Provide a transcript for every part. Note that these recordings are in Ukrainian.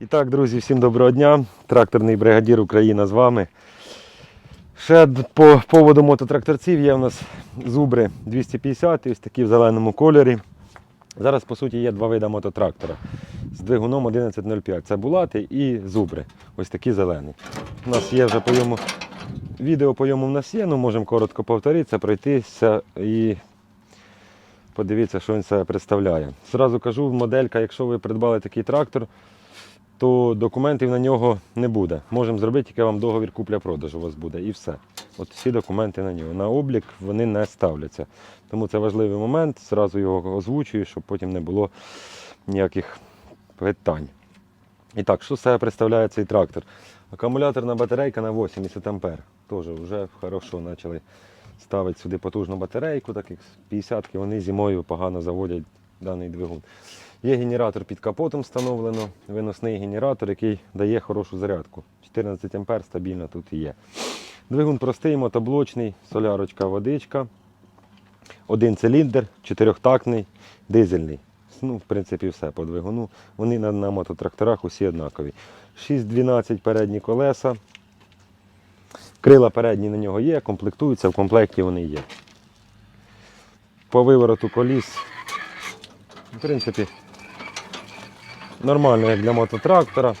І так, друзі, всім доброго дня. Тракторний бригадір Україна з вами. Ще по поводу мототракторців є у нас зубри 250, ось такі в зеленому кольорі. Зараз, по суті, є два види мототрактора з двигуном 1105. Це булати і зубри. Ось такі зелені. У нас є вже по йому відео по йому в нас є, ну можемо коротко повторитися, пройтися і подивіться, що він себе представляє. Зразу кажу, моделька, якщо ви придбали такий трактор, то документів на нього не буде. Можемо зробити, тільки вам договір купля-продажу у вас буде і все. От всі документи на нього. На облік вони не ставляться. Тому це важливий момент. Зразу його озвучую, щоб потім не було ніяких питань. І так, що з себе представляє цей трактор? Акумуляторна батарейка на 80 А. Теж вже хорошо почали ставити сюди потужну батарейку, так як 50-ки вони зимою погано заводять даний двигун. Є генератор під капотом встановлено, виносний генератор, який дає хорошу зарядку. 14 А стабільно тут є. Двигун простий, мотоблочний, солярочка, водичка. Один циліндр, чотирьохтактний, дизельний. Ну, в принципі, все по двигуну. Вони на, на мототракторах усі однакові. 6-12 передні колеса. Крила передні на нього є, комплектуються, в комплекті вони є. По вивороту коліс, в принципі, нормально, як для мототрактора.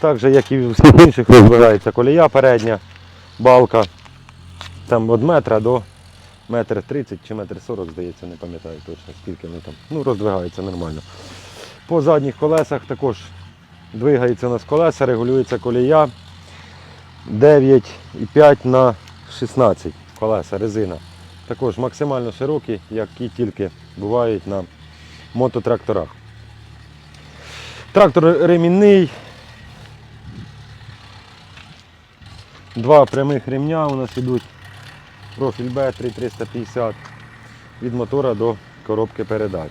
Так же, як і в всіх інших, розбирається колія передня, балка. Там від метра до метр 30 чи метр 40, здається, не пам'ятаю точно, скільки вони там. Ну, роздвигається нормально. По задніх колесах також двигається у нас колеса, регулюється колія. 9,5 на 16 колеса, резина. Також максимально широкі, які тільки бувають на мототракторах. Трактор ремінний. Два прямих ремня у нас йдуть. Профіль Б3350 від мотора до коробки передач.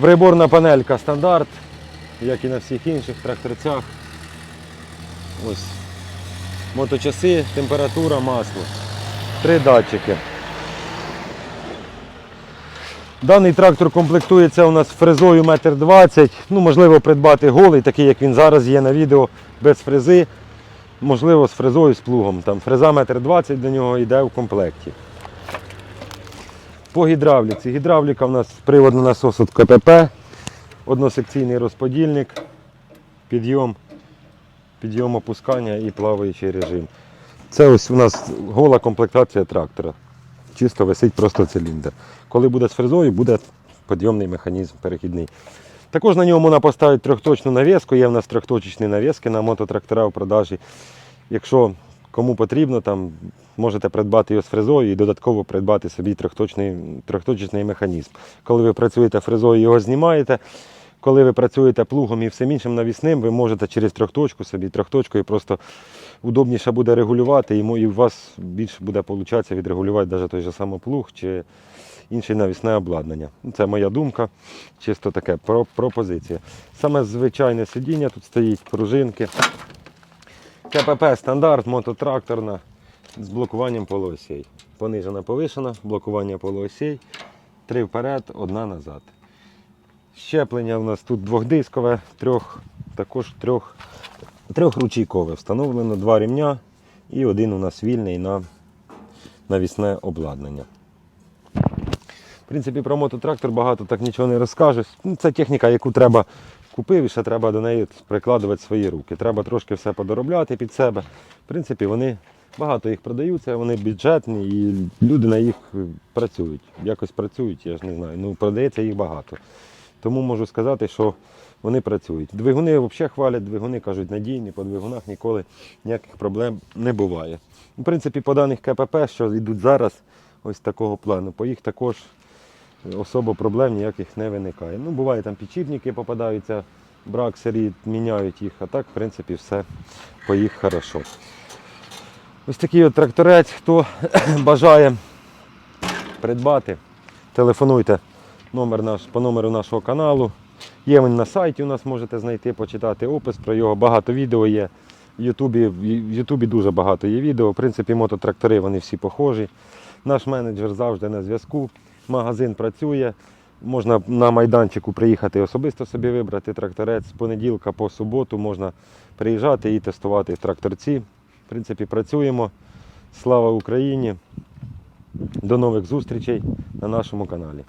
Приборна панелька стандарт, як і на всіх інших тракторцях. Ось моточаси, температура, масло. Три датчики. Даний трактор комплектується у нас фрезою 1,20 м. Ну, можливо, придбати голий, такий як він зараз є на відео, без фрези. Можливо, з фрезою, з плугом. Там фреза 1,20 м до нього йде в комплекті. По гідравліці. Гідравліка у нас привод на насос від КПП, односекційний розподільник, підйом, підйом опускання і плаваючий режим. Це ось у нас гола комплектація трактора. Чисто висить просто циліндр. Коли буде з фрезою, буде підйомний механізм перехідний. Також на ньому можна поставити трьохточну навіску. Є в нас трьохточечні навіски на мототрактора в продажі. Якщо кому потрібно, там можете придбати його з фрезою і додатково придбати собі трьохточний, трьохточечний механізм. Коли ви працюєте фрезою, його знімаєте. Коли ви працюєте плугом і всім іншим навісним, ви можете через трьохточку собі трьохточкою просто удобніше буде регулювати, і у вас більше буде получатися відрегулювати навіть той же самий плуг чи інше навісне обладнання. Це моя думка, чисто таке про, пропозиція. Саме звичайне сидіння тут стоїть, пружинки. КПП стандарт, мототракторна з блокуванням полуосей. Понижена, повишена, блокування полуосей. Три вперед, одна назад. Щеплення у нас тут двохдискове, трьох, також трьох, трьохручійкове. Встановлено два рівня і один у нас вільний на навісне обладнання. В принципі, про мототрактор багато так нічого не розкажеш. Ну, Це техніка, яку треба купив, і ще треба до неї прикладувати свої руки. Треба трошки все подоробляти під себе. В принципі, вони багато їх продаються, вони бюджетні і люди на їх е, працюють. Якось працюють, я ж не знаю. Ну, продається їх багато. Тому можу сказати, що вони працюють. Двигуни взагалі хвалять, двигуни кажуть надійні, по двигунах ніколи ніяких проблем не буває. В принципі, по даних КПП, що йдуть зараз, ось такого плану, по їх також особо проблем ніяких не виникає. Ну, буває там підшипники попадаються, брак серії, міняють їх, а так, в принципі, все по їх хорошо. Ось такий от тракторець, хто бажає придбати, телефонуйте номер наш, по номеру нашого каналу. Є він на сайті, у нас можете знайти, почитати опис про його. Багато відео є. В Ютубі, в Ютубі дуже багато є відео. В принципі, мототрактори вони всі похожі. Наш менеджер завжди на зв'язку. Магазин працює. Можна на майданчику приїхати особисто собі вибрати тракторець. З понеділка по суботу можна приїжджати і тестувати тракторці. В принципі, працюємо. Слава Україні! До нових зустрічей на нашому каналі.